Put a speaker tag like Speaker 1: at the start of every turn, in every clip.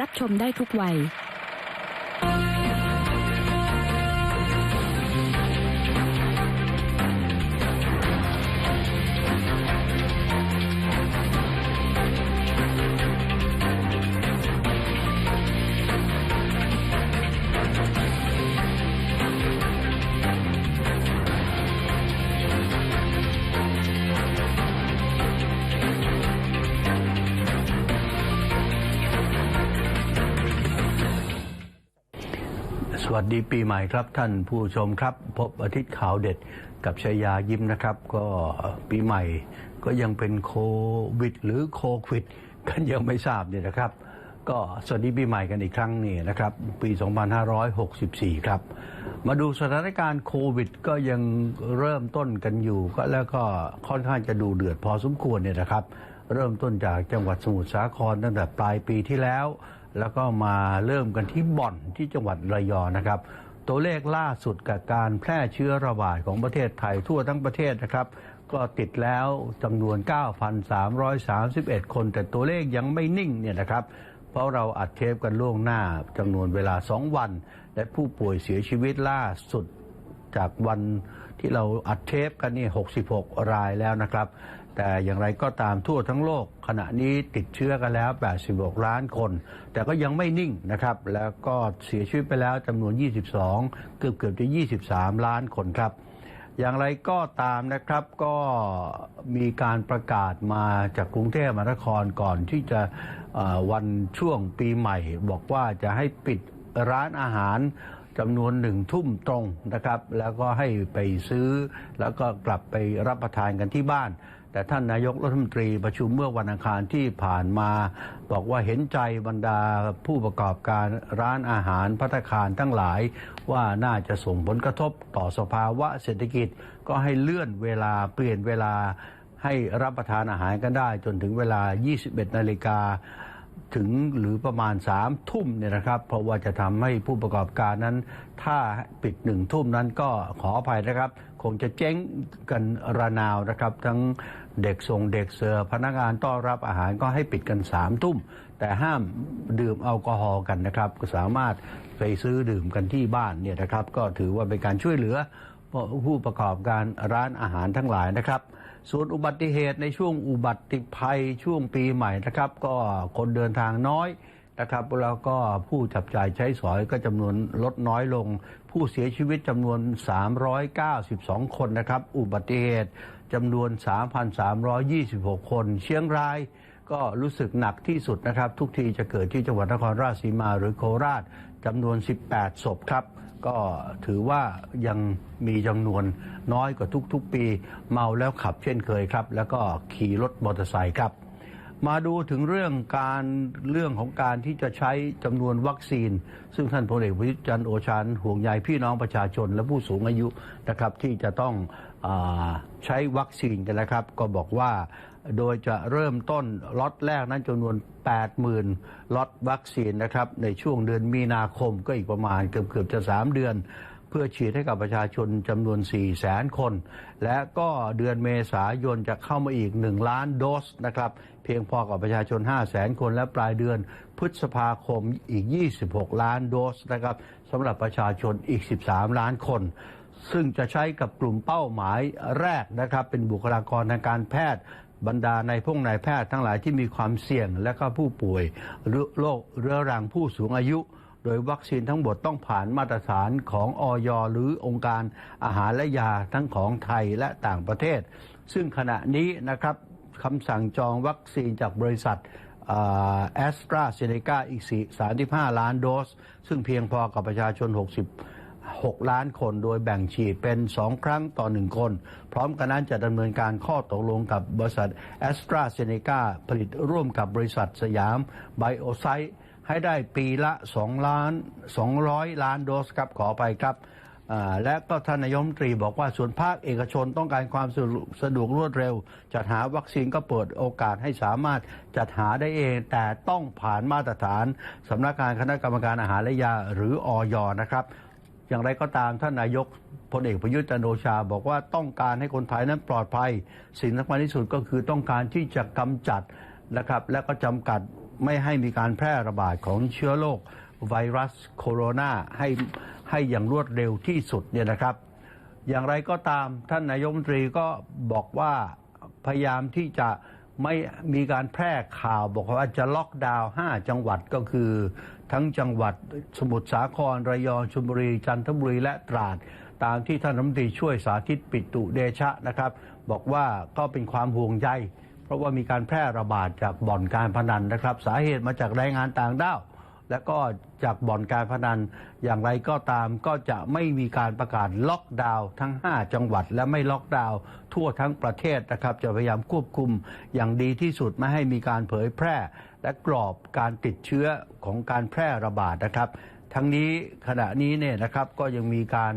Speaker 1: รับชมได้ทุกวัย
Speaker 2: วัสดีปีใหม่ครับท่านผู้ชมครับ พบอาทิตย์ข่าวเด็ดกับชายายิ้มนะครับ ก็ปีใหม่ก็ยังเป็นโควิด หรือโควิด กันยังไม่ทราบเนี่ยนะครับ ก็สวัสดีปีใหม่กันอีกครั้งนี่นะครับ ปี 2564 ครับ มาดูสถานการณ์โควิด ก็ยังเริ่มต้นกันอยู่ก็แล้วก็ค่อนข้างจะดูเดือดพอสมควรเนี่ยนะครับ เริ่มต้นจากจังหวัดสมุทรสาครตั้งแต่ปลายปีที่แล้ว แล้วก็มาเริ่มกันที่บ่อนที่จังหวัดระยองนะครับ ตัวเลขล่าสุดกับการแพร่เชื้อระบาดของประเทศไทยทั่วทั้งประเทศนะครับ ก็ติดแล้วจำนวน 9,331 คน แต่ตัวเลขยังไม่นิ่งเนี่ยนะครับ เพราะเราอัดเทปกันล่วงหน้าจำนวนเวลา 2 วัน และผู้ป่วยเสียชีวิตล่าสุดจากวันที่เราอัดเทปกันนี่ 66 รายแล้วนะครับ แต่อย่างไรก็ตามทั่วทั้งโลก ขณะนี้ติดเชื้อกันแล้ว 86 ล้านคน แต่ก็ยังไม่นิ่งนะครับ แล้วก็เสียชีวิตไปแล้วจำนวน 22 เกือบเกือบจะ 23 ล้านคนครับอย่างไรก็ตามนะครับก็มีการประกาศมาจากกรุงเทพมหานครก่อนที่จะวันช่วงปีใหม่ บอกว่าจะให้ปิดร้านอาหารจำนวนหนึ่งทุ่มตรงนะครับ แล้วก็ให้ไปซื้อแล้วก็กลับไปรับประทานกันที่บ้าน แต่ท่านนายกรัฐมนตรีประชุมเมื่อวันอังคารที่ผ่านมา บอกว่าเห็นใจบรรดาผู้ประกอบการร้านอาหารพัตตาคารทั้งหลาย ว่าน่าจะส่งผลกระทบต่อสภาวะเศรษฐกิจก็ให้เลื่อนเวลาเปลี่ยนเวลาให้รับประทานอาหารกันได้จนถึงเวลา 21 นาฬิกาถึงหรือประมาณ3ามทุ่มเนี่ยนะครับ เพราะว่าจะทำให้ผู้ประกอบการนั้น ถ้าปิดหนึ่งทุ่มนั้นก็ขออภัยนะครับ คงจะเจ๊งกันระนาวนะครับ ทั้ง เด็กส่งเด็กเสิร์ฟพนักงานต้อนรับอาหารก็ให้ปิดกัน3ามทุ่ม แต่ห้ามดื่มแอลกอฮอล์กันนะครับก็สามารถไปซื้อดื่มกันที่บ้านเนี่ยนะครับ ก็ถือว่าเป็นการช่วยเหลือผู้ประกอบการร้านอาหารทั้งหลายนะครับ ส่วนอุบัติเหตุในช่วงอุบัติภัยช่วงปีใหม่นะครับ ก็คนเดินทางน้อยนะครับแล้วก็ผู้จับจ่ายใช้สอยก็จำนวนลดน้อยลง ผู้เสียชีวิตจำนวน 392 คนนะครับ อุบัติเหตุ จำนวน 3,326 คน เชียงรายก็รู้สึกหนักที่สุดนะครับ ทุกทีจะเกิดที่จังหวัดนครราชสีมาหรือโคราชจำนวน 18 ศพครับ ก็ถือว่ายังมีจำนวนน้อยกว่าทุกๆ ปี เมาแล้วขับเช่นเคยครับ แล้วก็ขี่รถมอเตอร์ไซค์ครับ มาดูถึงเรื่องการเรื่องของการที่จะใช้จำนวนวัคซีน ซึ่งท่านพลเอกประยุทธ์จันทร์โอชาห่วงใยพี่น้องประชาชนและผู้สูงอายุนะครับที่จะต้อง ใช้วัคซีนกันนะครับ ก็บอกว่าโดยจะเริ่มต้นล็อตแรกนั้นจำนวน 80,000ล็อตวัคซีนนะครับ ในช่วงเดือนมีนาคมก็อีกประมาณเกือบเกือบจะ 3 เดือน เพื่อฉีดให้กับประชาชนจำนวน 4 0 0แสนคน และก็เดือนเมษายนจะเข้ามาอีก 1 ล้านโดสนะครับ เพียงพอกับประชาชน 5 0 0แสนคน และปลายเดือนพฤษภาคมอีก 26 ล้านโดสนะครับสำหรับประชาชนอีก 13 ล้านคน ซึ่งจะใช้กับกลุ่มเป้าหมายแรกนะครับ เป็นบุคลากรทางการแพทย์บรรดาในพวกนายแพทย์ทั้งหลายที่มีความเสี่ยงและก็ผู้ป่วยโรคเรื้อรังผู้สูงอายุ โดยวัคซีนทั้งหมดต้องผ่านมาตรฐานของออยหรือองค์การอาหารและยาทั้งของไทยและต่างประเทศ ซึ่งขณะนี้นะครับคำสั่งจองวัคซีนจากบริษัทแอสตราเซเนกาอีก4 35ล้านโดส ซึ่งเพียงพอกับประชาชน 60 6 ล้านคน โดยแบ่งฉีดเป็น 2 ครั้งต่อ 1 คน พร้อมกันนั้นจะดำเนินการข้อตกลงกับบริษัทแอสตราเซเนกาผลิตร่วมกับบริษัทสยามไบโอไซต์ให้ได้ปีละ2ล้าน200 ล้านโดสครับขอไปครับและก็ท่านนายมตรีบอกว่าส่วนภาคเอกชนต้องการความสะสะดวกรวดเร็ว จัดหาวัคซีนก็เปิดโอกาสให้สามารถจัดหาได้เอง แต่ต้องผ่านมาตรฐานสำนักงานคณะกรรมการอาหารและยาหรืออยนะครับ อย่างไรก็ตามท่านนายกพลเอกประยุทธ์จันโอชา บอกว่าต้องการให้คนไทยนั้นปลอดภัย สิ่งสำคัญที่สุดก็คือต้องการที่จะกำจัดนะครับ และก็จำกัดไม่ให้มีการแพร่ระบาดของเชื้อโรคไวรัสโคโรนาให้ให้อย่างรวดเร็วที่สุดเนี่ยนะครับ อย่างไรก็ตามท่านนายกรัฐมนตรีก็บอกว่าพยายามที่จะ ไม่มีการแพร่ข่าวบอกว่าจะล็อกดาวน์5จังหวัดก็คือ ทั้งจังหวัดสมุทรสาครระยองชลบุรีจันทบุรีและตราด ตามที่ท่านรัฐมนตรีช่วยสาธิตปิตุเดชะนะครับ บอกว่าก็เป็นความห่วงใยเพราะว่ามีการแพร่ระบาดจากบ่อนการพนันนะครับ สาเหตุมาจากแรงงานต่างด้าว และก็จากบ่อนการพนันอย่างไรก็ตามก็จะไม่มีการประกาศล็อกดาวน์ทั้ง 5 จังหวัด และไม่ล็อกดาวน์ทั่วทั้งประเทศนะครับ จะพยายามควบคุมอย่างดีที่สุดไม่ให้มีการเผยแพร่ และกรอบการติดเชื้อของการแพร่ระบาดนะครับ ทั้งนี้ขณะนี้เนี่ยนะครับก็ยังมีการ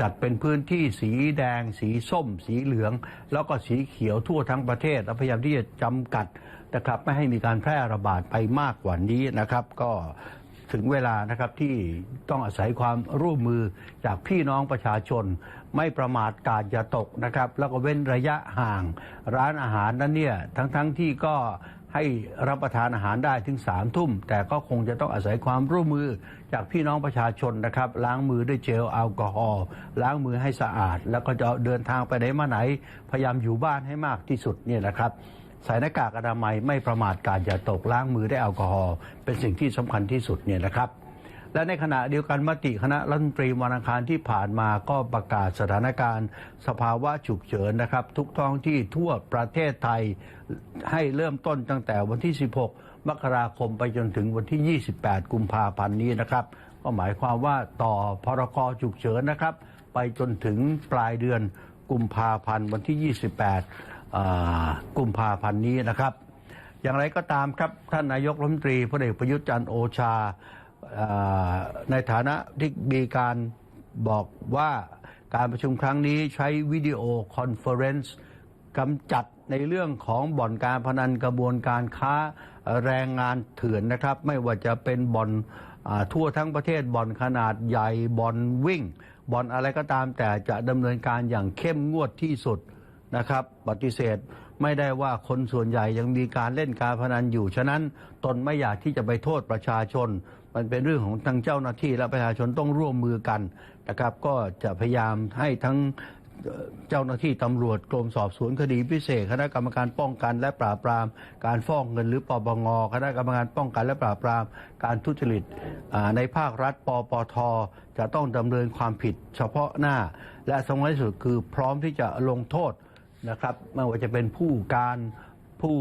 Speaker 2: จัดเป็นพื้นที่สีแดง สีส้ม สีเหลือง แล้วก็สีเขียวทั่วทั้งประเทศและพยายามที่จะจำกัดนะครับไม่ให้มีการแพร่ระบาดไปมากกว่านี้นะครับก็ถึงเวลานะครับที่ต้องอาศัยความร่วมมือจากพี่น้องประชาชน ไม่ประมาทกาดอย่าตกนะครับ แล้วก็เว้นระยะห่างร้านอาหารนั้นเนี่ยทั้งๆที่ก็ ให้รับประทานอาหารได้ถึงสามทุ่ม แต่ก็คงจะต้องอาศัยความร่วมมือจากพี่น้องประชาชนนะครับ ล้างมือด้วยเจลแอลกอฮอล์ล้างมือให้สะอาด แล้วก็จะเดินทางไปไหนมาไหน พยายามอยู่บ้านให้มากที่สุดเนี่ยนะครับใส่หน้ากากอนามัยไม่ประมาทการอย่าตกล้างมือด้วยแอลกอฮอล์เป็นสิ่งที่สำคัญที่สุดเนี่ยนะครับ และในขณะเดียวกันมติคณะรัฐมนตรีวันอังคารที่ผ่านมาก็ประกาศสถานการณ์สภาวะฉุกเฉินนะครับ ทุกท้องที่ทั่วประเทศไทยให้เริ่มต้นตั้งแต่วันที่ 16 มกราคมไปจนถึงวันที่ 28 กุมภาพันธ์นี้นะครับ ก็หมายความว่าต่อพรกฉุกเฉินนะครับ ไปจนถึงปลายเดือนกุมภาพันธ์วันที่ 28 กุมภาพันธ์นี้นะครับ อย่างไรก็ตามครับท่านนายกรัฐมนตรีพลเอกประยุทธ์จันทร์โอชา ในฐานะที่มีการบอกว่าการประชุมครั้งนี้ใช้วิดีโอคอนเฟอเรนซ์กำจัดในเรื่องของบ่อนการพนันกระบวนการค้าแรงงานเถื่อนนะครับ ไม่ว่าจะเป็นบ่อนอทั่วทั้งประเทศบ่อนขนาดใหญ่บ่อนวิ่งบ่อนอะไรก็ตามแต่จะดำเนินการอย่างเข้มงวดที่สุดนะครับ ปฏิเสธไม่ได้ว่าคนส่วนใหญ่ยังมีการเล่นการพนันอยู่ ฉะนั้นตนไม่อยากที่จะไปโทษประชาชน มันเป็นเรื่องของทางเจ้าหน้าที่และประชาชนต้องร่วมมือกันนะครับ ก็จะพยายามให้ทั้งเจ้าหน้าที่ตำรวจกรมสอบสวนคดีพิเศษ คณะกรรมการป้องกันและปราบปราม การฟอกเงินหรือปปงคณะกรรมการป้องกันและปราบปราม การทุจริตในภาครัฐปปท จะต้องดำเนินความผิดเฉพาะหน้า และสำคัญที่สุดคือพร้อมที่จะลงโทษนะครับไม่ว่าจะเป็นผู้การผู้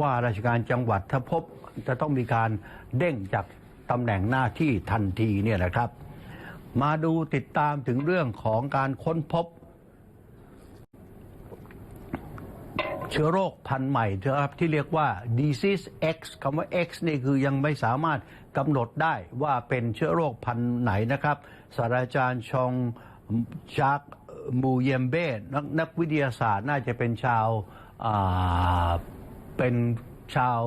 Speaker 2: ว่าราชการจังหวัดถ้าพบจะต้องมีการเด้งจาก ตำแหน่งหน้าที่ทันทีเนี่ยนะครับ มาดูติดตามถึงเรื่องของการค้นพบ เชื้อโรคพันธุ์ใหม่นะครับที่เรียกว่า disease X คำว่า X นี่คือยังไม่สามารถกำหนดได้ว่าเป็นเชื้อโรคพันธุ์ไหนนะครับศาสตราจารย์ชองจากมูเยมเบ้นักนักวิทยาศาสตร์น่าจะเป็นชาวเป็นชาว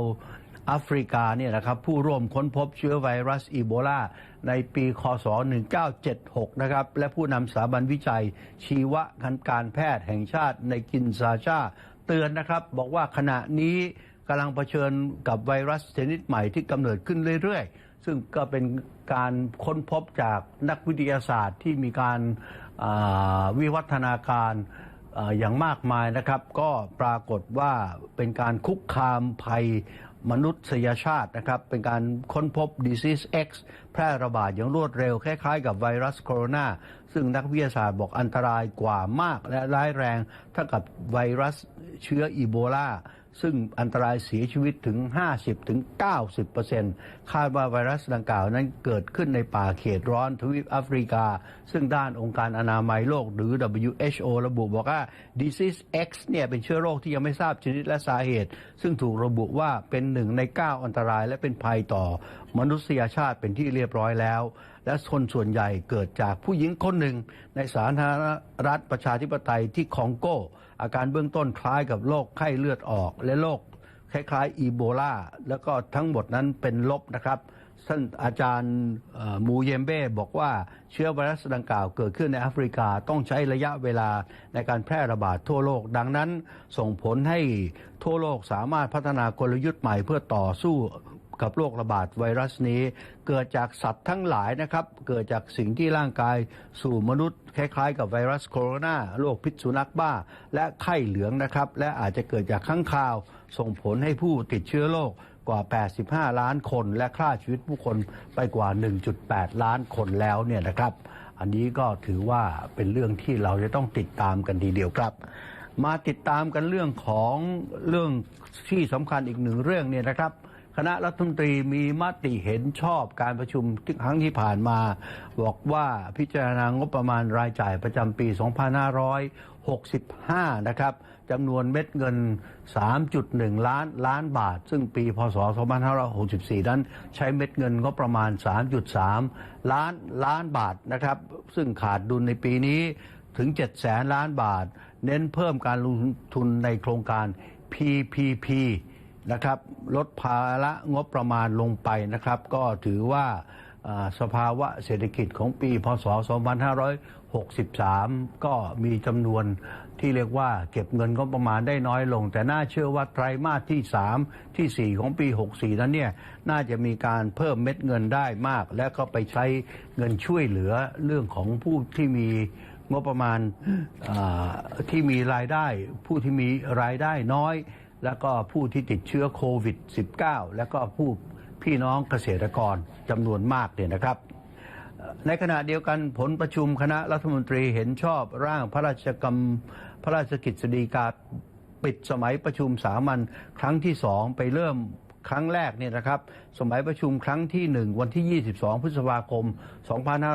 Speaker 2: แอฟริกาเนี่ยนะครับผู้ร่วมค้นพบเชื้อไวรัสอีโบลาในปีคศ 1976 นะครับ และผู้นำสถาบันวิจัย ชีวการแพทย์แห่งชาติในกินซาชา เตือนนะครับ บอกว่าขณะนี้กำลังเผชิญกับไวรัสชนิดใหม่ที่กำเนิดขึ้นเรื่อยๆ ซึ่งก็เป็นการค้นพบจากนักวิทยาศาสตร์ที่มีการวิวัฒนาการอย่างมากมายนะครับ ก็ปรากฏว่าเป็นการคุกคามภัย มนุษยชาตินะครับ เป็นการค้นพบ disease X แพร่ระบาดอย่างรวดเร็ว คล้ายๆกับไวรัสโคโรนา ซึ่งนักวิทยาศาสตร์บอกอันตรายกว่ามากและร้ายแรงเท่ากับไวรัสเชื้ออีโบลา ซึ่งอันตรายเสียชีวิตถึง 50-90%คาดว่าไวรัสดังกล่าวนั้นเกิดขึ้นในป่าเขตร้อนทวีปแอฟริกา ซึ่งด้านองค์การอนามัยโลกหรือ WHO ระบุบอกว่า disease X เนี่ยเป็นเชื้อโรคที่ยังไม่ทราบชนิดและสาเหตุ ซึ่งถูกระบุว่าเป็นหนึ่งใน 9 อันตรายและเป็นภัยต่อ มนุษยชาติเป็นที่เรียบร้อยแล้ว และคนส่วนใหญ่เกิดจากผู้หญิงคนหนึ่งในสาธารณรัฐประชาธิปไตยที่คองโก อาการเบื้องต้นคล้ายกับโรคไข้เลือดออก และโรคคล้ายๆอีโบลาแล้วก็ทั้งหมดนั้นเป็นลบนะครับท่านอาจารย์มูเยมเบ้บอกว่าเชื้อไวรัสดังกล่าวเกิดขึ้นในแอฟริกาต้องใช้ระยะเวลาในการแพร่ระบาดทั่วโลก ดังนั้นส่งผลให้ทั่วโลกสามารถพัฒนากลยุทธ์ใหม่เพื่อต่อสู้กับโรคระบาดไวรัสนี้ เกิดจากสัตว์ทั้งหลายนะครับ เกิดจากสิ่งที่ร่างกายสู่มนุษย์ คล้ายๆ กับไวรัสโคโรนาโรคพิษสุนัขบ้า และไข้เหลืองนะครับ และอาจจะเกิดจากข้างคาว ส่งผลให้ผู้ติดเชื้อโรคกว่า 85 ล้านคน และฆ่าชีวิตผู้คนไปกว่า 1.8 ล้านคนแล้วเนี่ยนะครับ อันนี้ก็ถือว่าเป็นเรื่องที่เราจะต้องติดตามกันทีเดียวครับมาติดตามกันเรื่องของเรื่องที่สำคัญอีกหนึ่งเรื่องเนี่ยนะครับ คณะรัฐมนตรีมีมติเห็นชอบการประชุมที่ครั้งที่ผ่านมา บอกว่าพิจารณางบประมาณรายจ่ายประจำปี 2565 นะครับจำนวนเม็ดเงิน 3.1 ล้านล้านบาท ซึ่งปีพศ 2564 นั้นใช้เม็ดเงินงบประมาณ 3.3 ล้านล้านบาทนะครับ ซึ่งขาดดุลในปีนี้ถึง 7 แสนล้านบาท เน้นเพิ่มการลงทุนในโครงการ PPP นะครับ ลดภาระงบประมาณลงไปนะครับ ก็ถือว่าสภาวะเศรษฐกิจของปีพศ 2563 ก็มีจำนวนที่เรียกว่าเก็บเงินงบประมาณได้น้อยลง แต่น่าเชื่อว่าไตรมาสที่ 3ทีสี่ 4 ของปี 64 นั้นเนี่ยน่าจะมีการเพิ่มเม็ดเงินได้มาก และก็ไปใช้เงินช่วยเหลือเรื่องของผู้ที่มีงบประมาณที่มีรายได้ ผู้ที่มีรายได้น้อย แล้วก็ผู้ที่ติดเชื้อโควิด -19 แล้วก็ผู้พี่น้องเกษตรกรจำนวนมากเนี่ยนะครับ ในขณะเดียวกันผลประชุมคณะรัฐมนตรีเห็นชอบร่างพระราชกรรมพระราชกิจสีกาปิดสมัยประชุมสามัญครั้งที่สองไปเริ่ม ครั้งแรกเนี่ยนะครับ สมัยประชุมครั้งที่ 1 วันที่ 22 พฤษภาคม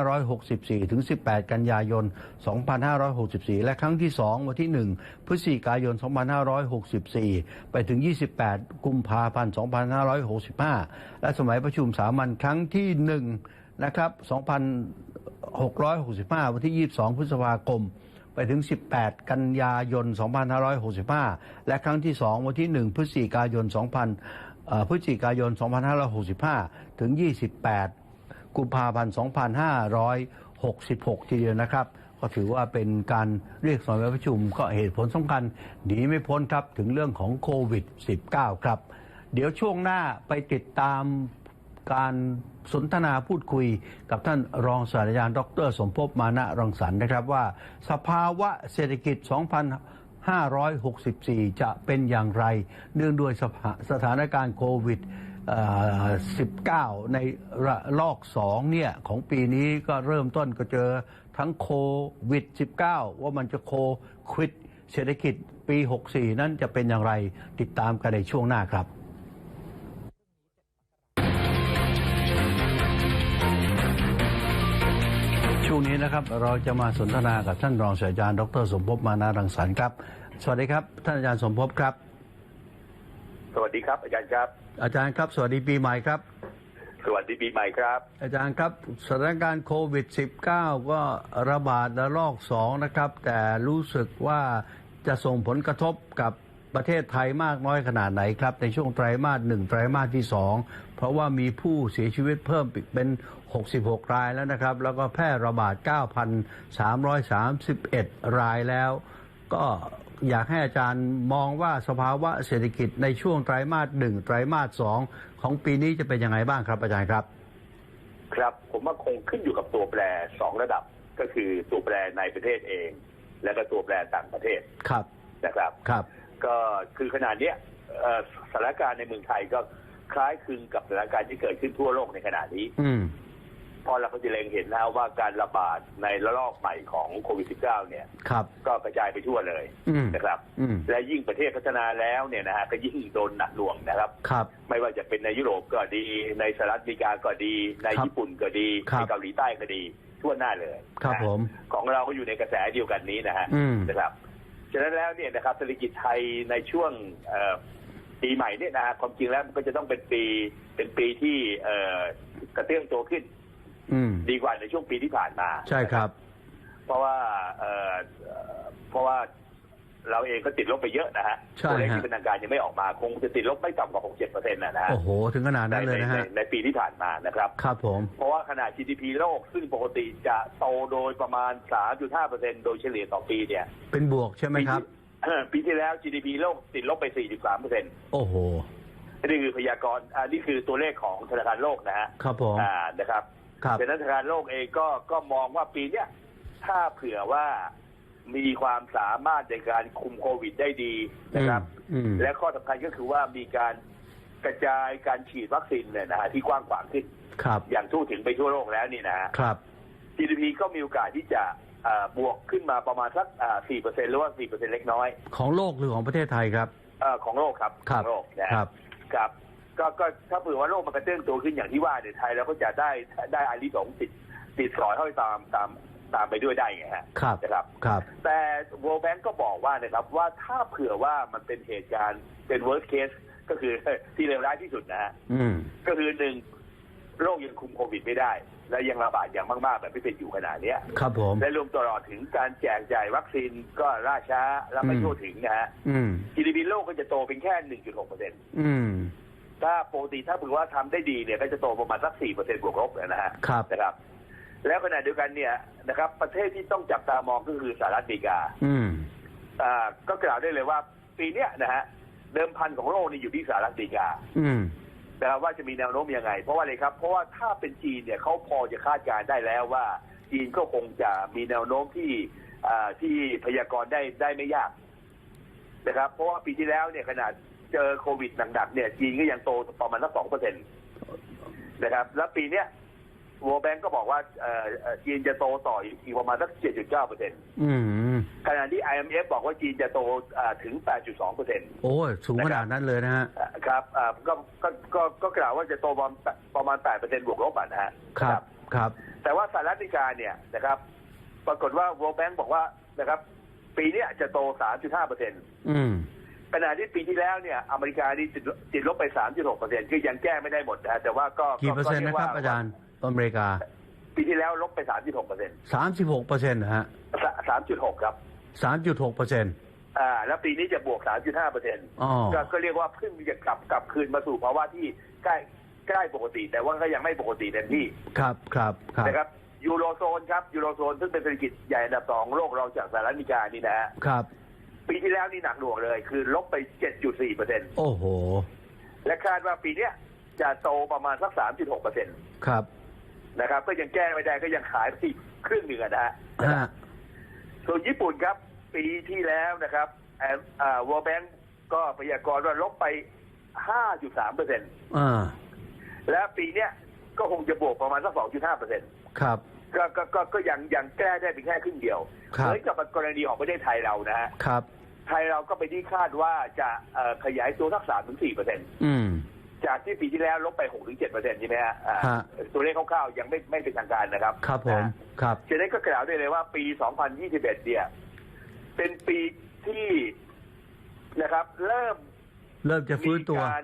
Speaker 2: 2564 ถึง 18 กันยายน 2564 และครั้งที่ 2 วันที่ 1 พฤศจิกายน 2564 ไปถึง 28 กุมภาพันธ์ 2565 และสมัยประชุมสามัญครั้งที่ 1 นะครับ 2,665 วันที่ 22 พฤษภาคมไปถึง 18 กันยายน 2565 และครั้งที่ 2 วันที่ 1 พฤศจิกายน2000เอ่อ พฤศจิกายน 2565 ถึง 28 กุมภาพันธ์ 2566 ทีเดียวนะครับ ก็ถือว่าเป็นการเรียกสมัยประชุมก็เหตุผลสำคัญหนีไม่พ้นครับถึงเรื่องของโควิด -19 ครับ เดี๋ยวช่วงหน้าไปติดตามการสนทนาพูดคุยกับท่านรองศาสตราจารย์ดร สมภพมานะรังสรรค์นะครับว่า สภาวะเศรษฐกิจ 2 0 2564 จะเป็นอย่างไร เนื่องด้วยสสถานการณ์โควิด 19 ในระลอก 2 เนี่ย ของปีนี้ก็เริ่มต้นก็เจอทั้งโควิด 19 ว่ามันจะโควิดเศรษฐกิจปี 64 นั้นจะเป็นอย่างไรติดตามกันในช่วงหน้าครับ นี้นะครับเราจะมาสนทนากับท่านรองศาสตราจารย์ดรสมภพมานารังสรรค์ครับ สวัสดีครับ ท่านอาจารย์สมภพครับ
Speaker 1: สวัสดีครับ อาจารย์ครับ
Speaker 2: อาจารย์ครับ สวัสดีปีใหม่ครับ
Speaker 1: สวัสดีปีใหม่ครับ
Speaker 2: อาจารย์ครับสถานการณ์โควิด -19 ก็ระบาดระลอกสองนะครับ แต่รู้สึกว่าจะส่งผลกระทบกับประเทศไทยมากน้อยขนาดไหนครับ ในช่วงไตรมาสหนึ่งไตรมาสที่สองเพราะว่ามีผู้เสียชีวิตเพิ่มเป็น 66 รายแล้วนะครับ แล้วก็แพร่ระบาด 9,331 รายแล้ว ก็อยากให้อาจารย์มองว่าสภาวะเศรษฐกิจในช่วงไตรมาสหนึ่งไตรมาสสองของปีนี้จะเป็นยังไงบ้างครับอาจารย์ครับ
Speaker 1: ครับผมว่าคงขึ้นอยู่กับตัวแปรสองระดับก็คือตัวแปรในประเทศเอง และก็ตัวแปรต่างประเทศ
Speaker 2: ครับ
Speaker 1: นะครับ
Speaker 2: ครับ
Speaker 1: ก็คือขนาดเนี้ยเอ่อสถานการณ์ในเมืองไทยก็คล้ายคลึงกับสถานการณ์ที่เกิดขึ้นทั่วโลกในขณะนี้
Speaker 2: อืม
Speaker 1: เพอเราก็จะเล็งเห็นแล้วว่าการระบาดในระลอกใหม่ของโควิด -19 เนี่ย
Speaker 2: ครับ
Speaker 1: ก็กระจายไปทั่วเลย
Speaker 2: อืม
Speaker 1: นะครับ
Speaker 2: อืม
Speaker 1: และยิ่งประเทศพัฒนาแล้วเนี่ยนะฮะก็ยิ่งโดนหนักหน่วงนะครับ
Speaker 2: ครับ
Speaker 1: ไม่ว่าจะเป็นในยุโรปก็ดี ในสหรัฐอเมริกาก็ดี ใน
Speaker 2: ครับ
Speaker 1: ญี่ปุ่นก็ดี
Speaker 2: ครับ
Speaker 1: ในเกาหลีใต้ก็ดีทั่วหน้าเลย
Speaker 2: ครับ
Speaker 1: นะ
Speaker 2: ผม
Speaker 1: ของเราก็อยู่ในกระแสเดียวกันนี้นะฮะ
Speaker 2: อืม
Speaker 1: นะครับฉะนั้นแล้วเนี่ยนะครับเศรษฐกิจไทยในช่วงเอ่อปีใหม่เนี่ยนะฮะความจริงแล้วมันก็จะต้องเป็นปีเป็นปีที่เอ่อกระเตื้องตัวขึ้น
Speaker 2: อืม
Speaker 1: ดีกว่าในช่วงปีที่ผ่านมา
Speaker 2: ใช่ครับ
Speaker 1: เพราะว่าเอ่อเอ่อเพราะว่าเราเองก็ติดลบไปเยอะนะฮะ
Speaker 2: ใช่
Speaker 1: ตัวเลข
Speaker 2: ฮะ
Speaker 1: ที่เป็นทางการยังไม่ออกมาคงจะติดลบไม่ต่ำกว่า 6 7เปอร์เซ็นต์นะฮะ
Speaker 2: โอ้โห ถึงขนาดนั้นเลยนะ
Speaker 1: ใน
Speaker 2: ฮะ
Speaker 1: ในในปีที่ผ่านมานะครับ
Speaker 2: ครับผม
Speaker 1: เพราะว่าขนาด GDP โลกซึ่งปกติจะโตโดยประมาณ 3.5เปอร์เซ็นต์โดยเฉลี่ยต่อปีเนี่ย
Speaker 2: เป็นบวกใช่ไหมครับ
Speaker 1: ปีที่ปีที่แล้ว GDP โลกติดลบไป 4.3เปอร์เซ็นต์
Speaker 2: โอ้โห
Speaker 1: นี่คือพยากรณ์อ่านี่คือตัวเลขของธนาคารโลกนะฮะ
Speaker 2: ครับผม
Speaker 1: อ่า นะครับ
Speaker 2: ครับ
Speaker 1: ดังนั้นธนาคารโลกเองก็ก็มองว่าปีเนี้ยถ้าเผื่อว่ามีความสามารถในการคุมโควิดได้ดีนะครับ
Speaker 2: อืม
Speaker 1: และข้อสำคัญก็คือว่ามีการกระจายการฉีดวัคซีนเนี่ยนะฮะที่กว้างขวางขึ้น
Speaker 2: ครับ
Speaker 1: อย่างทั่วถึงไปทั่วโลกแล้วนี่นะฮะ
Speaker 2: ครับ
Speaker 1: GDP ก็มีโอกาสที่จะอ่าบวกขึ้นมาประมาณสักสี่เปอร์เซ็นหรือว่าสี่เปอร์เซ็นเล็กน้อย
Speaker 2: ของโลกหรือของประเทศไทยครับ
Speaker 1: เอ่อของโลกครับ
Speaker 2: ค
Speaker 1: ข
Speaker 2: รั
Speaker 1: อบงโลกนะฮะ
Speaker 2: ครับ
Speaker 1: ครับ ก็ก็ถ้าเผื่อว่าโลกมันกระเตื้องตัวขึ้นอย่างที่ว่าเนี่ยไทยเราก็จะได้ได้อานิสงส์ติดติดสอยห้อยตามตามตามไปด้วยได้ไงฮะ
Speaker 2: ครับ
Speaker 1: นะครับ
Speaker 2: ครับ
Speaker 1: แต่ World Bank ก็บอกว่านะครับว่าถ้าเผื่อว่ามันเป็นเหตุการณ์เป็น worst case ก็คือที่เลวร้ายที่สุดนะฮะ
Speaker 2: อืม
Speaker 1: ก็คือหนึ่งโรคยังคุมโควิดไม่ได้ และยังระบาดอย่างมากๆ แบบที่เป็นอยู่ขนาดเนี้ย
Speaker 2: ครับผม
Speaker 1: และรวมตลอดถึงการแจกจ่ายวัคซีนก็ล่าช้าและไม่
Speaker 2: อืม
Speaker 1: ทั่วถึงนะฮะ
Speaker 2: อืม
Speaker 1: GDP โลกก็จะโตเป็นแค่ 1.6เปอร์เซ็นต์
Speaker 2: อืม
Speaker 1: ถ้าปกติถ้าเผื่อว่าทำได้ดีเนี่ยก็จะโตประมาณสัก4เปอร์เซ็นต์บวกลบนะฮะ
Speaker 2: ครับ
Speaker 1: นะครับ แล้วขณะเดียวกันเนี่ยนะครับ ประเทศที่ต้องจับตามองก็คือสหรัฐอเมริกา
Speaker 2: อืม
Speaker 1: อ่าก็กล่าวได้เลยว่าปีเนี้ยนะฮะเดิมพันของโลกนี่อยู่ที่สหรัฐอเมริกา
Speaker 2: อืม
Speaker 1: นะครับว่าจะมีแนวโน้มยังไง เพราะว่าอะไรครับ เพราะว่าถ้าเป็นจีนเนี่ยเขาพอจะคาดการณ์ได้แล้วว่า จีนก็คงจะมีแนวโน้มที่อ่าที่พยากรณ์ได้ได้ไม่ยากนะครับ เพราะว่าปีที่แล้วเนี่ยขนาด เจอโควิดหนักๆเนี่ยจีนก็ยังโตประมาณสักสองเปอร์เซ็นต์นะครับ แล้วปีเนี้ย World Bank ก็บอกว่าเอ่อเอ่อจีนจะโตต่ออีกประมาณสักเจ็ดจุดเก้าเปอร์เซ็นต์
Speaker 2: อืม
Speaker 1: ขณะที่ IMF บอกว่าจีนจะโตอ่าถึง8.2เปอร์เซ็นต์
Speaker 2: โอ้ยสูงขนาดนั้นเลยนะฮะ
Speaker 1: ครับอ่าก็ก็ก็ก็กล่าวว่าจะโตประมาณประมาณ8เปอร์เซ็นต์บวกลบอะนะฮะ
Speaker 2: ครับครับ
Speaker 1: แต่ว่าสหรัฐอเมริกาเนี่ยนะครับ ปรากฏว่า World Bank บอกว่านะครับ ปีเนี้ยจะโต3.5เปอร์เซ็นต์
Speaker 2: อืม
Speaker 1: ขณะที่ปีที่แล้วเนี่ยอเมริกานี่ติดติดลบไป 3.6เปอร์เซ็นต์คือยังแก้ไม่ได้หมดนะฮะแต่ว่าก็
Speaker 2: กี่เปอร์เซ็นต์
Speaker 1: ก็
Speaker 2: นะครับ
Speaker 1: กว่
Speaker 2: อาจารย์อเมริกา
Speaker 1: ปีที่แล้วลบไป 3.6เปอร์เซ็นต์
Speaker 2: สามสิบหกเปอร์เซ็นต์นะฮะ
Speaker 1: 3.6 ครับ
Speaker 2: สามจุดหกเปอร์เซ็นต์
Speaker 1: อ่าแล้วปีนี้จะบวก 3.5เปอร์เซ็นต์
Speaker 2: อ๋อ
Speaker 1: ก็ก็เรียกว่าเพิ่งจะกลับกลับคืนมาสู่ภาวะที่ใกล้ใกล้ปกติ แต่ว่าก็ยังไม่ปกติเต็มที่
Speaker 2: ครับครับครับ
Speaker 1: นะครับยูโรโซนครับยูโรโซนซึ่งเป็นเศรษฐกิจใหญ่อันดับสองโลกเราจากสหรัฐอเมริกานี่นะฮะ
Speaker 2: ครับ
Speaker 1: ปีที่แล้วนี่หนักหน่วงเลย คือลบไป 7.4เปอร์เซ็นต์
Speaker 2: โอ้โห
Speaker 1: และคาดว่าปีเนี้ยจะโตประมาณสัก 3.6เปอร์เซ็นต์
Speaker 2: ครับ
Speaker 1: นะครับ ก็ยังแก้ไม่ได้ก็ยังขายไปอีกครึ่งหนึ่งอะนะฮะ
Speaker 2: ฮะ
Speaker 1: ส่วนญี่ปุ่นครับ ปีที่แล้วนะครับอ่า World Bank ก็พยากรณ์ว่าลบไป 5.3เปอร์เซ็นต์
Speaker 2: อ่า
Speaker 1: และปีเนี้ยก็คงจะบวกประมาณสัก 2.5เปอร์เซ็นต์
Speaker 2: ครับ
Speaker 1: ก็ก็ก็ก็ยังยังแก้ได้เป็นแค่ครึ่งเดียว
Speaker 2: ครับ
Speaker 1: เหมือนกับกรณีของประเทศไทยเรานะฮะ
Speaker 2: ครับ
Speaker 1: ไทยเราก็ไปนที่คาดว่าจะเอ่อขยายตัวสักสามถึงสี่เปอร์เซ็นต์
Speaker 2: อืม
Speaker 1: จากที่ปีที่แล้วลบไปหกถึงเจ็ดเปอร์เซ็นต์ใช่ไหมฮะอ่า
Speaker 2: ฮะ
Speaker 1: ตัวเลขคร่าวๆยังไม่ไม่เป็นทางการนะครับ
Speaker 2: ครับผม
Speaker 1: นะ
Speaker 2: ครับ
Speaker 1: ฉะนั้นก็กล่าวได้เลยว่าปี 2021 เนี่ย เป็นปีที่นะครับ เริ่ม
Speaker 2: เริ่มจะฟื้นตัว
Speaker 1: มีการ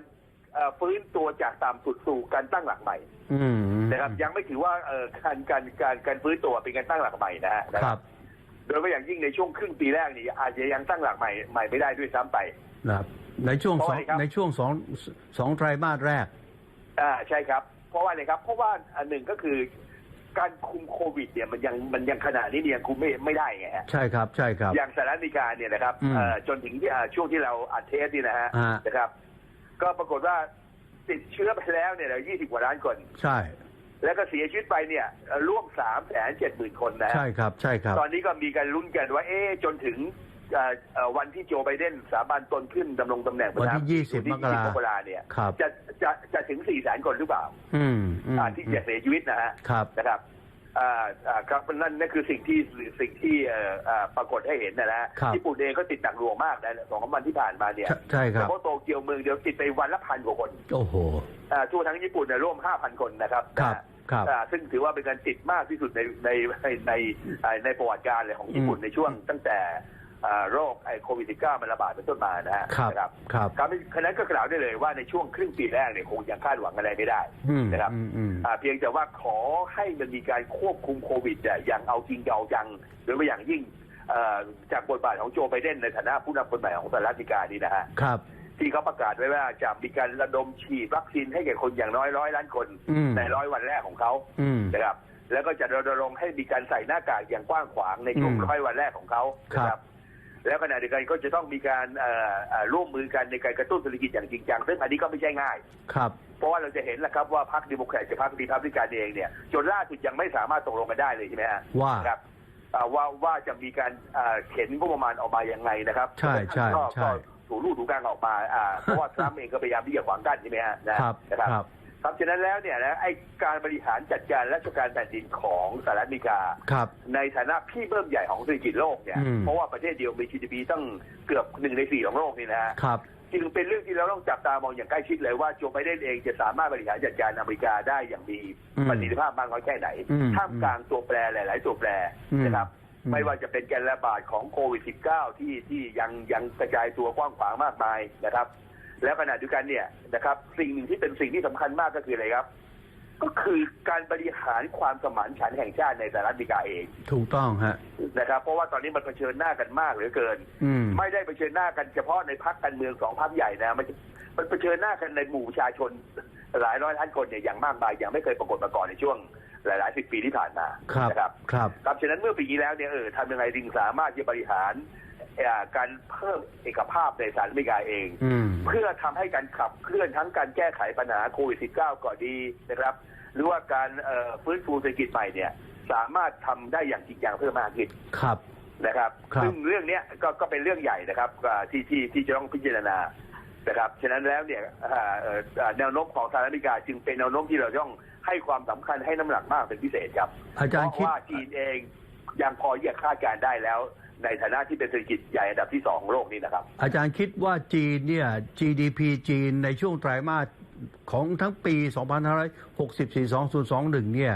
Speaker 1: เอ่อฟื้นตัวจากต่ำสุดสู่การตั้งหลักใหม่
Speaker 2: อืม
Speaker 1: นะครับ ยังไม่ถือว่าเอ่อการการการการฟื้นตัวเป็นการตั้งหลักใหม่นะฮะนะ
Speaker 2: ค
Speaker 1: ค
Speaker 2: รั
Speaker 1: รับ บโดยเฉพาะอย่างยิ่งในช่วงครึ่งปีแรกนี่อาจจะยังตั้งหลักใหม่ใหม่ไม่ได้ด้วยซ้ำไป
Speaker 2: ครับในช่วง
Speaker 1: เพราะ
Speaker 2: สอง
Speaker 1: อะไรครับ
Speaker 2: ในช่วงสองสองไตรมาสแรก
Speaker 1: อ่าใช่ครับ เพราะว่าอะไรครับ เพราะว่าอันหนึ่งก็คือ การคุมโควิด เนี่ยมันยังมันยังขนาดนี้เนี่ยยังคุมไม่ไม่ได้ไงฮะ
Speaker 2: ใช่ครับ ใช่ครับ
Speaker 1: อย่างสหรัฐอเมริกาเนี่ยนะครับ
Speaker 2: อืม
Speaker 1: เอ่อจนถึงที่อ่าช่วงที่เราอัดเทปนี่นะฮะ
Speaker 2: ฮะ
Speaker 1: นะครับ ก็ปรากฏว่า ติดเชื้อไปแล้วเนี่ยเรา20กว่าล้านคน
Speaker 2: ใช่
Speaker 1: แล้วก็เสียชีวิตไปเนี่ยเอ่อร่วม3แสนเจ็ดหมื่นคนนะฮะ
Speaker 2: ใช่ครับ ใช่ครับ
Speaker 1: ตอนนี้ก็มีการลุ้นกันว่าเอ๊ะจนถึงเอ่อเอ่อวันที่โจไบเดนสาบานตนขึ้นดำรงตำแหน่งประธานาธิบดี
Speaker 2: วันที่ 20
Speaker 1: ที่
Speaker 2: มกรา
Speaker 1: มกราเนี่ย
Speaker 2: ครับ
Speaker 1: จะจะจะถึง 4 แสนคนหรือเปล่า
Speaker 2: อืมอืม
Speaker 1: อ่าที่จะเสียชีวิตนะฮะ
Speaker 2: ครับ
Speaker 1: นะครับ อ่าอ่าครับนั่นนั่นคือสิ่งที่สิ่งที่เอ่ออ่าปรากฏให้เห็นนะฮะ
Speaker 2: ครับ
Speaker 1: ญี่ปุ่นเองก็ติดหนักหน่วงมากนะสองสามวันที่ผ่านมาเนี่ย
Speaker 2: ใช่ใช่ค
Speaker 1: เฉ
Speaker 2: รับ
Speaker 1: พาะโตเกียวเมืองเดียวติดไปวันละพันกว่าคน
Speaker 2: โอ้โห
Speaker 1: อ่าทั่วทั้งญี่ปุ่นเนี่ยร่วมห้าพันคนนะครับ
Speaker 2: ครับ
Speaker 1: นะฮะ
Speaker 2: ครับ
Speaker 1: อ่าซึ่งถือว่าเป็นการติดมากที่สุดในในในในอ่าในประวัติการเลยของญี่ปุ่น
Speaker 2: อืม
Speaker 1: ในช่วงตั้งแต่ อ่าโรคไอโควิด -19 มันระบาดเป็นต้นมานะฮะ
Speaker 2: ครับ
Speaker 1: นะครับ
Speaker 2: ครับ
Speaker 1: ครับขณะก็กล่าวได้เลยว่าในช่วงครึ่งปีแรกเนี่ยคงยังคาดหวังอะไรไม่ได้
Speaker 2: อืม
Speaker 1: นะครับ
Speaker 2: อืมอืม
Speaker 1: อ่าเพียงแต่ว่าขอให้มันมีการควบคุมโควิดเนี่ยอย่างเอาจริงเอาจังโดยเฉพาะอย่างยิ่งเอ่อจากบทบาทของโจไบเดนในฐานะผู้นำคนใหม่ของสหรัฐอเมริกานี่นะฮะ
Speaker 2: ครับ
Speaker 1: ที่เขาประกาศไว้ว่าจะมีการระดมฉีดวัคซีนให้แก่คนอย่างน้อยร้อยล้านคน
Speaker 2: อืม
Speaker 1: ในร้อยวันแรกของเขา
Speaker 2: อืม
Speaker 1: นะครับแล้วก็จะรณรงค์ให้มีการใส่หน้ากากอย่างกว้างขวางในช่วง
Speaker 2: อืม
Speaker 1: ร้อยวันแรกของเขานะค
Speaker 2: ครั
Speaker 1: รับบ แล้วขณะเดียวกันก็จะต้องมีการเอ่อเอ่อร่วมมือกันในการกระตุ้นเศรษฐกิจอย่างจริงจังซึ่งอันนี้ก็ไม่ใช่ง่าย
Speaker 2: ครับ
Speaker 1: เพราะว่าเราจะเห็นแหละครับว่าพรรคดิโมแครตกับพรรครีพับลิกันเองเนี่ยจนล่าสุดยังไม่สามารถตกลงกันได้เลยใช่ไหมฮะ
Speaker 2: ว่า
Speaker 1: ครับอ่าว่าว่าจะมีการอ่าเข็นงบประมาณออกมาอย่างไงนะครับ
Speaker 2: ใช่ใช่
Speaker 1: ก็
Speaker 2: ใช่
Speaker 1: ก็ถูรูถูกกลางออกมาอ่าเพราะว่าทรัมป์เองก็พยายามที่จะขวางกั้นใช่ไหมฮะนะครับนะ ครับ
Speaker 2: ครับ
Speaker 1: ครับฉะนั้นแล้วเนี่ยนะไอการบริหารจัดการราชการแผ่นดินของสหรัฐอเมริกา
Speaker 2: ครับ
Speaker 1: ในฐานะพี่เบิ้มใหญ่ของเศรษฐกิจโลกเนี่ย
Speaker 2: อืม
Speaker 1: เพราะว่าประเทศเดียวมี GDP ตั้งเกือบหนึ่งในสี่ของโลกนี่นะฮะ
Speaker 2: ครับ
Speaker 1: จึงเป็นเรื่องที่เราต้องจับตามองอย่างใกล้ชิดเลยว่าโจไบเดนเองจะสามารถบริหารจัดการอเมริกาได้อย่างมี
Speaker 2: อืม
Speaker 1: ประสิทธิภาพมากน้อยแค่ไหน
Speaker 2: อืม
Speaker 1: ท่ามกลางตัวแปรหลาย ๆ ตัวแปร
Speaker 2: อืม
Speaker 1: นะครับ
Speaker 2: อืม
Speaker 1: ไม่ว่าจะเป็นการระบาดของโควิด -19 ที่ที่ยังยังกระจายตัวกว้างขวางมากมายนะครับ แล้วขณะเดียวกันเนี่ยนะครับ สิ่งหนึ่งที่เป็นสิ่งที่สำคัญมากก็คืออะไรครับ ก็คือการบริหารความสมานฉันท์แห่งชาติในสหรัฐอเมริกาเอง
Speaker 2: ถูกต้องฮะ
Speaker 1: นะครับ เพราะว่าตอนนี้มันเผชิญหน้ากันมากเหลือเกิน
Speaker 2: อืม
Speaker 1: ไม่ได้เผชิญหน้ากันเฉพาะในพักการเมืองสองพักใหญ่นะมันมันเผชิญหน้ากันในหมู่ประชาชนหลายร้อยล้านคนเนี่ยอย่างมากมายอย่างไม่เคยปรากฏมาก่อนในช่วงหลายๆสิบปีที่ผ่านมา
Speaker 2: ครับ
Speaker 1: นะครับ
Speaker 2: ครับ
Speaker 1: ครับ ฉะนั้นเมื่อปีที่แล้วเนี่ยเออทำยังไงถึงสามารถจะบริหารเอ่อ การเพิ่มเอกภาพในสหรัฐอเมริกาเอง
Speaker 2: อืม
Speaker 1: เพื่อทำให้การขับเคลื่อนทั้งการแก้ไขปัญหาโควิด -19 ก็ดีนะครับ หรือว่าการเอ่อฟื้นฟูเศรษฐกิจใหม่เนี่ย สามารถทำได้อย่างจริงจังเพิ่มมากขึ้น
Speaker 2: ครับ
Speaker 1: นะครับ
Speaker 2: ครับ
Speaker 1: ซึ่งเรื่องเนี้ยก็ก็เป็นเรื่องใหญ่นะครับอ่าที่ที่ที่จะต้องพิจารณานะครับฉะนั้นแล้วเนี่ยอ่าเอ่ออ่าแนวโน้มของสหรัฐอเมริกาจึงเป็นแนวโน้มที่เราต้องให้ความสำคัญให้น้ำหนักมากเป็นพิเศษครับ
Speaker 2: อาจารย์
Speaker 1: เพ
Speaker 2: คิด
Speaker 1: ราะว่าจีนเองยังพอที่จะคาดการณ์ได้แล้ว ในฐานะที่เป็นเศรษฐกิจใหญ่อันดับที่สองของโลกนี่นะครับ
Speaker 2: อาจารย์คิดว่าจีนเนี่ย GDP จีนในช่วงไตรมาสของทั้งปี 2564 2021 เนี่ย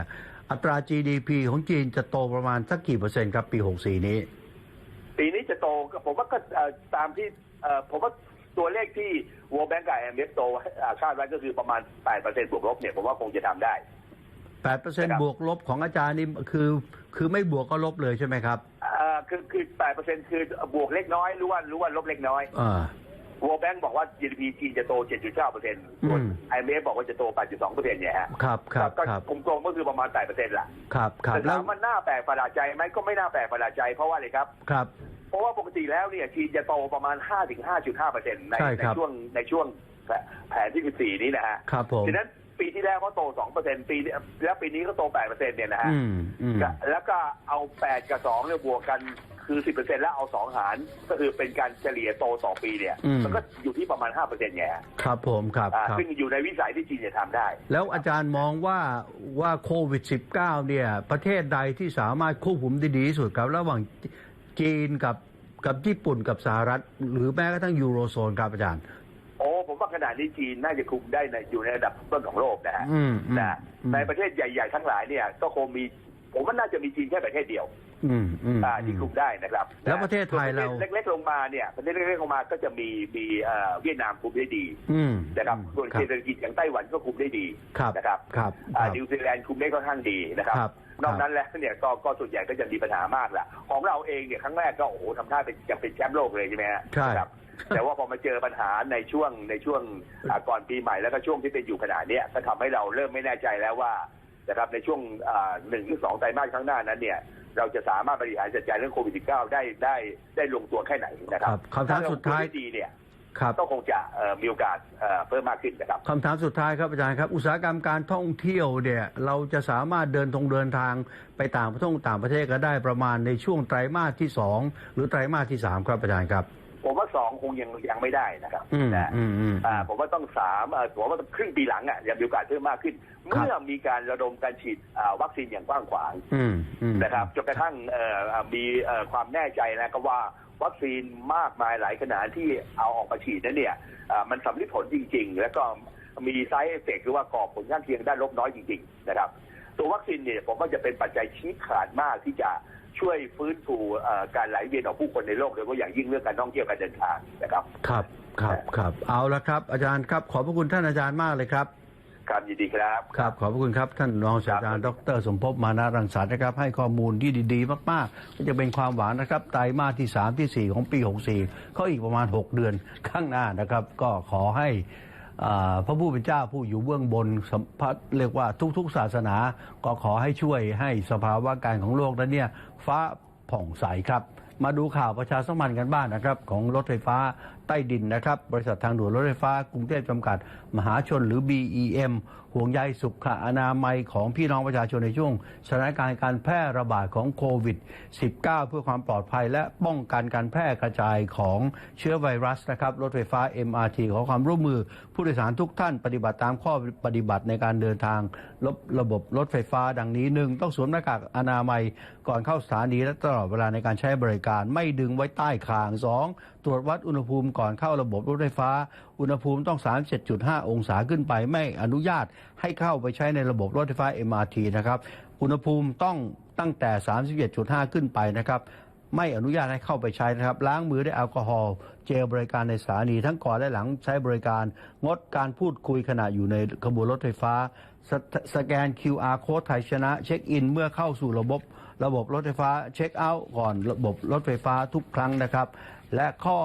Speaker 2: อัตรา GDP ของจีนจะโตประมาณสักกี่เปอร์เซ็นต์ครับปี 64 นี้
Speaker 1: ปีนี้จะโตก็ผมว่าก็เอ่อตามที่เอ่อผมว่าตัวเลขที่ World Bank กับ IMF โตอ่าคาดไว้ก็คือประมาณ 8%บวกลบเนี่ยผมว่าคงจะทำได้
Speaker 2: 8%บวกลบของอาจารย์นี่คือ คือไม่บวกก็ลบเลยใช่ไหมครับ
Speaker 1: เอ่อคือคือ8%คือบวกเล็กน้อยหรือว่าหรือว่าลบเล็กน้อย
Speaker 2: อ่า
Speaker 1: World Bank บอกว่า GDP จีนจะโต 7.9%ส่วน
Speaker 2: อืม
Speaker 1: IMF บอกว่าจะโต 8.2%เนี่ยฮะ
Speaker 2: ครับครับ
Speaker 1: ก็
Speaker 2: ครับ
Speaker 1: กลมๆก็คือประมาณ8%ล่ะ
Speaker 2: ครับครับ
Speaker 1: แต่
Speaker 2: แล้
Speaker 1: ถาวมว่าน่าแปลกประหลาดใจไหมก็ไม่น่าแปลกประหลาดใจเพราะว่าอะไรครับ
Speaker 2: ครับ
Speaker 1: เพราะว่าปกติแล้วเนี่ยจีนจะโตประมาณ 5-5.5%ใน
Speaker 2: ใช่
Speaker 1: ใน
Speaker 2: ครับ
Speaker 1: ช่วงในช่วงแผนที่ 14 นี้นะฮะ
Speaker 2: ครับผม
Speaker 1: ฉะนั้น ปีที่แล้วเขาโต2%ปีนี้แล้วปีนี้เขาโต8%เนี่ยนะฮะ
Speaker 2: อืมอืม
Speaker 1: ก็แล้วก็เอา8กับ2เนี่ยบวกกันคือ10%แล้วเอา2หาร ก็คือเป็นการเฉลี่ยโตต่อปีเนี่ย
Speaker 2: อืม
Speaker 1: มันก็อยู่ที่ประมาณ5%ไงฮะ
Speaker 2: ครับผมครับ
Speaker 1: อ่า
Speaker 2: ครับ
Speaker 1: ซึ่งอยู่ในวิสัยที่จีนจะทำได้
Speaker 2: แล้วอาจารย์มองว่าว่าโควิด -19 เนี่ย ประเทศใดที่สามารถควบคุมได้ดีที่สุดครับ ระหว่างจีนกับกับญี่ปุ่นกับสหรัฐ หรือแม้กระทั่งยูโรโซนครับอาจารย์
Speaker 1: โอ้ผมว่าขนาดนี้จีนน่าจะคุมได้ในอยู่ในระดับต้นของโลกนะฮะ
Speaker 2: อืมอืม
Speaker 1: นะ
Speaker 2: อืม
Speaker 1: ในประเทศใหญ่ ๆ ทั้งหลายเนี่ย ก็คงมี ผมว่าน่าจะมีจีนแค่ประเทศเดียว
Speaker 2: อืมอืม
Speaker 1: อ่าที่คุมได้นะครับ
Speaker 2: แล้วประเทศไทยเรา
Speaker 1: ส่วนประเทศเล็ก ๆ ลงมาเนี่ยประเทศเล็กๆลงมาก็จะมีมีเอ่อเวียดนามคุมได้ดี
Speaker 2: อืม
Speaker 1: นะครับส่วน
Speaker 2: ครับ
Speaker 1: เศรษฐกิจอย่างไต้หวันก็คุมได้ดี
Speaker 2: ครับ
Speaker 1: นะครับ
Speaker 2: ครับ
Speaker 1: อ่า
Speaker 2: ครับ
Speaker 1: นิวซีแลนด์คุมได้ค่อนข้างดีนะครับ
Speaker 2: ครับ
Speaker 1: นอกนั้นแล้วเนี่ยก็ก็ส่วนใหญ่ก็จะมีปัญหามากแหละของเราเองเนี่ยครั้งแรกก็โอ้โหทำท่าเป็นจะเป็นแชมป์โลกเลยใช่ไหมฮะ
Speaker 2: ใช่
Speaker 1: ครับ แต่ว่าพอมาเจอปัญหาในช่วงในช่วงอ่าก่อนปีใหม่แล้วก็ช่วงที่เป็นอยู่ขนาดเนี้ยก็ทำให้เราเริ่มไม่แน่ใจแล้วว่านะครับในช่วงอ่าหนึ่งหรือสองไตรมาสข้างหน้านั้นเนี่ยเราจะสามารถบริหารจัดการเรื่องโควิด -19 ได้ได้ได้ลงตัวแค่ไหนนะครั
Speaker 2: ครับบคำถามสุดท้าย
Speaker 1: ถ้เรคุมไดีเนี่ย
Speaker 2: ครับ
Speaker 1: ก็คงจะเอ่อมีโอกาสเอ่อเพิ่มมากขึ้นนะครับ
Speaker 2: คำถามสุดท้ายครับอาจารย์ครับ อุตสาหกรรมการท่องเที่ยวเนี่ยเราจะสามารถเดินทงเดินทางไปต่างประเทศต่างประเทศก็ได้ประมาณในช่วงไตรมาสที่สองหรือไตรมาสที่สามครับอาจารย์ครับ
Speaker 1: ผมว่าสองคงยังยังไม่ได้นะครับ
Speaker 2: อืม
Speaker 1: นะ
Speaker 2: อืมอืม
Speaker 1: อ่าผมว่าต้องสามเอ่อผมว่าต้องครึ่งปีหลังอะยังมีโอกาสเพิ่มมากขึ้น เมื่อมีการระดมการฉีดอ่าวัคซีนอย่างกว้างขวาง
Speaker 2: อืมอืม
Speaker 1: นะครับจนกระทั่งเอ่ออ่ามีเอ่อความแน่ใจนะก็ว่าวัคซีนมากมายหลายขนาดที่เอาออกมาฉีดนั้นเนี่ยอ่ามันสำลิดผลจริง ๆ แล้วก็มีไซด์เอฟเฟกต์หรือว่าก่อผลข้างเคียงด้านลบน้อยจริง ๆ นะครับ ตัววัคซีนเนี่ยผมว่าจะเป็นปัจจัยชี้ขาดมากที่จะ ช่วยฟื้นฟูเอ่อการไหลเวียนของผู้คนในโลกโดยเฉพาะอย่างยิ่งเรื่องการท่องเที่ยวการเดินทางนะครับ
Speaker 2: ครับครับครับเอาละครับ อาจารย์ครับ ขอบพระคุณท่านอาจารย์มากเลยครับ
Speaker 1: ครับยินดีครับ
Speaker 2: ครับ ขอบพระคุณครับ ท่านรองศาสตราจารย์ดร สมภพมานารังสรรค์นะครับ ให้ข้อมูลที่ดี ๆ มากๆก็จะเป็นความหวังนะครับไตรมาสที่ 3 ทีสี่4 ของปี 64 เขาอีกประมาณ 6 เดือนข้างหน้านะครับ ก็ขอให้อ่า พระผู้เป็นเจ้าผู้อยู่เบื้องบนพระเรียกว่าทุกๆศาสนา ก็ขอให้ช่วยให้สภาวะการของโลกนั้นเนี่ยฟ้าผ่องใสครับ มาดูข่าวประชาสัมพันธ์กันบ้างนะครับของรถไฟฟ้าใต้ดินนะครับ บริษัททางด่วนรถไฟฟ้ากรุงเทพจำกัด มหาชนหรือ BEM ห่วงใยสุขอนามัยของพี่น้องประชาชนในช่วงสถานการณ์การแพร่ระบาดของโควิด -19 เพื่อความปลอดภัยและป้องกันการแพร่กระจายของเชื้อไวรัสนะครับรถไฟฟ้า MRT ขอความร่วมมือผู้โดยสารทุกท่านปฏิบัติตามข้อปฏิบัติในการเดินทางระระบบรถไฟฟ้าดังนี้หนึ่งต้องสวมหน้ากากอนามัยก่อนเข้าสถานีและตลอดเวลาในการใช้บริการไม่ดึงไว้ใต้คางสองตรวจวัดอุณหภูมิก่อนเข้าระบบรถไฟฟ้า อุณหภูมิต้อง 37.5 องศาขึ้นไป ไม่อนุญาตให้เข้าไปใช้ในระบบรถไฟฟ้า MRT นะครับ อุณหภูมิต้องตั้งแต่37.5ขึ้นไปนะครับไม่อนุญาตให้เข้าไปใช้นะครับ ล้างมือด้วยแอลกอฮอล์เจลบริการในสถานีทั้งก่อนและหลังใช้บริการ งดการพูดคุยขณะอยู่ในขบวนรถไฟฟ้า สสแกน QR โค้ดไทยชนะ เช็คอิน เมื่อเข้าสู่ระบบ ระบบรถไฟฟ้า เช็คเอาท์ก่อนระบบรถไฟฟ้าทุกครั้งนะครับ และข้อ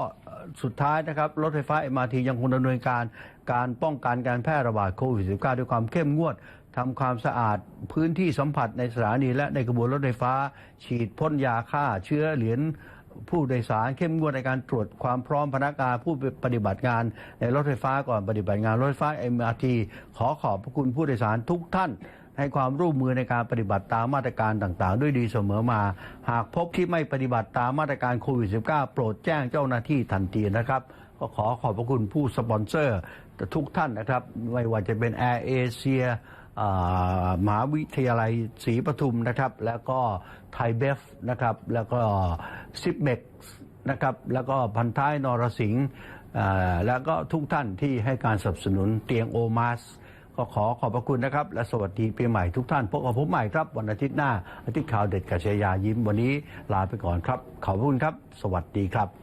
Speaker 2: สุดท้ายนะครับ รถไฟฟ้า MRT ยังคงดำเนินการการป้องกันการแพร่ระบาดโควิด -19 ด้วยความเข้มงวดทำความสะอาดพื้นที่สัมผัสในสถานีและในกระบวนรถไฟฟ้า ฉีดพ่นยาฆ่าเชื้อเหรียญผู้โดยสารเข้มงวดในการตรวจความพร้อมพนักงานผู้ปฏิบัติงานในรถไฟฟ้าก่อนปฏิบัติงานรถไฟฟ้า MRT ขอขอบพระคุณผู้โดยสารทุกท่าน ให้ความร่วมมือในการปฏิบัติตามมาตรการต่างๆ ด้วยดีเสมอมา หากพบที่ไม่ปฏิบัติตามมาตรการโควิด -19 โปรดแจ้งเจ้าหน้าที่ทันทีนะครับก็ขอขอบพระคุณผู้สปอนเซอร์ทุกท่านนะครับ ไม่ว่าจะเป็นแอร์เอเชียมหาวิทยาลัยศรีปทุมนะครับ แล้วก็ไทยเบฟนะครับ แล้วก็ซิปเมกนะครับ แล้วก็พันท้ายนรสิงห์แล้วก็ทุกท่านที่ให้การสนับสนุนเตียงโอมาส ก็ขอขอบพระคุณนะครับ และสวัสดีปีใหม่ทุกท่านพบกับผมใหม่ครับ วันอาทิตย์หน้าอาทิตย์ข่าวเด็ดกับชยายิ้มวันนี้ลาไปก่อนครับ ขอบพระคุณครับ สวัสดีครับ